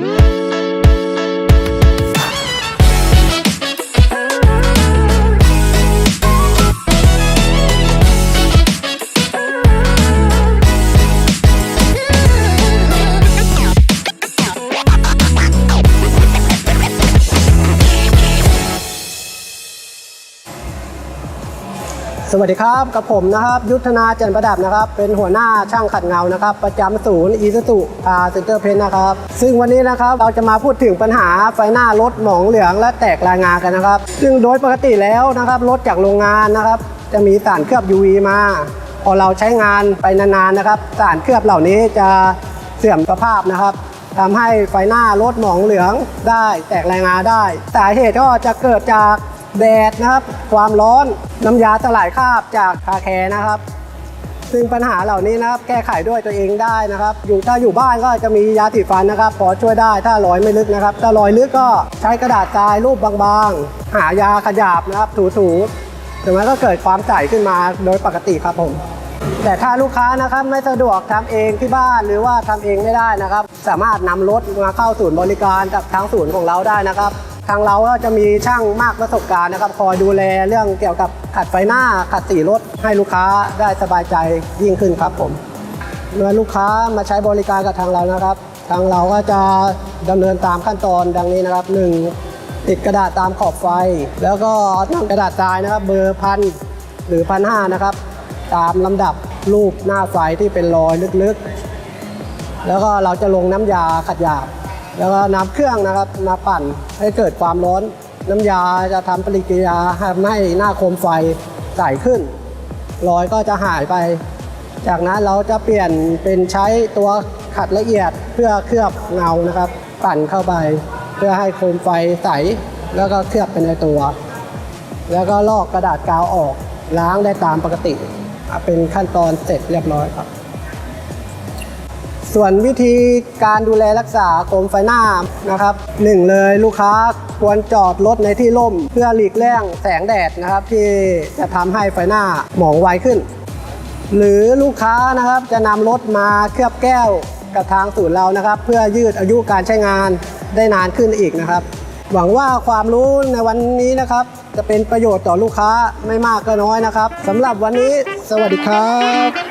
Woo! สวัสดีครับกับผมนะครับยุทธนาจันประดับนะครับ เป็นหัวหน้าช่างขัดเงานะครับ ประจำศูนย์อีซูซุคาร์เซ็นเตอร์เพนนะครับ ซึ่งวันนี้นะครับเราจะมาพูดถึงปัญหาไฟหน้ารถหมองเหลืองและแตกลายงากันนะครับ ซึ่งโดยปกติแล้วนะครับรถจากโรงงานนะครับ จะมีสารเคลือบ UV มา พอเราใช้งานไปนานๆนะครับ สารเคลือบเหล่านี้จะเสื่อมสภาพนะครับทำให้ไฟหน้ารถหมองเหลืองได้แตกลายงาได้ สาเหตุก็จะเกิดจาก แดดนะครับ ความร้อนน้ำยาสลายคราบจากคาแคร์นะครับ ซึ่งปัญหาเหล่านี้นะครับแก้ไขด้วยตัวเองได้นะครับ อยู่ถ้าอยู่บ้านก็จะมียาสีฟันนะครับ พอช่วยได้ถ้ารอยไม่ลึกนะครับ ถ้ารอยลึกก็ใช้กระดาษทรายรูปบางๆ หายาขยาบนะครับถูๆถึงแม้ก็เกิดความใสขึ้นมาโดยปกติครับผมแต่ถ้าลูกค้านะครับไม่สะดวกทำเองที่บ้านหรือว่าทำเองไม่ได้นะครับ สามารถนำรถมาเข้าศูนย์บริการจากทางศูนย์ของเราได้นะครับ ทางเราก็จะมีช่างมากประสบการณ์นะครับ คอยดูแลเรื่องเกี่ยวกับขัดไฟหน้าขัดสีรถให้ลูกค้าได้สบายใจยิ่งขึ้นครับผมเมื่อลูกค้ามาใช้บริการกับทางเรานะครับ ทางเราก็จะดำเนินตามขั้นตอนดังนี้นะครับ 1. ติดกระดาษตามขอบไฟ แล้วก็นำกระดาษทรายนะครับ เบอร์พันหรือพันห้านะครับ ตามลำดับรูปหน้าไฟที่เป็นรอยลึกๆ แล้วก็เราจะลงน้ำยาขัดหยาบ แล้วก็น้ำเครื่องนะครับมาปั่นให้เกิดความร้อน น้ำยาจะทำปฏิกิริยาทำให้หน้าโคมไฟใสขึ้นรอยก็จะหายไป จากนั้นเราจะเปลี่ยนเป็นใช้ตัวขัดละเอียดเพื่อเคลือบเงานะครับ ปั่นเข้าไป เพื่อให้โคมไฟใสแล้วก็เคลือบไปในตัว แล้วก็ลอกกระดาษกาวออกล้างได้ตามปกติ เป็นขั้นตอนเสร็จเรียบร้อยครับ ส่วนวิธีการดูแลรักษาโคมไฟหน้านะครับหนึ่งเลยลูกค้าควรจอดรถในที่ร่ม เพื่อหลีกเลี่ยงแสงแดดนะครับ ที่จะทำให้ไฟหน้าหมองไวขึ้น หรือลูกค้านะครับจะนำรถมาเคลือบแก้วกับทางศูนย์เรานะครับ เพื่อยืดอายุการใช้งานได้นานขึ้นอีกนะครับ หวังว่าความรู้ในวันนี้นะครับ จะเป็นประโยชน์ต่อลูกค้าไม่มากก็น้อยนะครับสำหรับวันนี้ สวัสดีครับ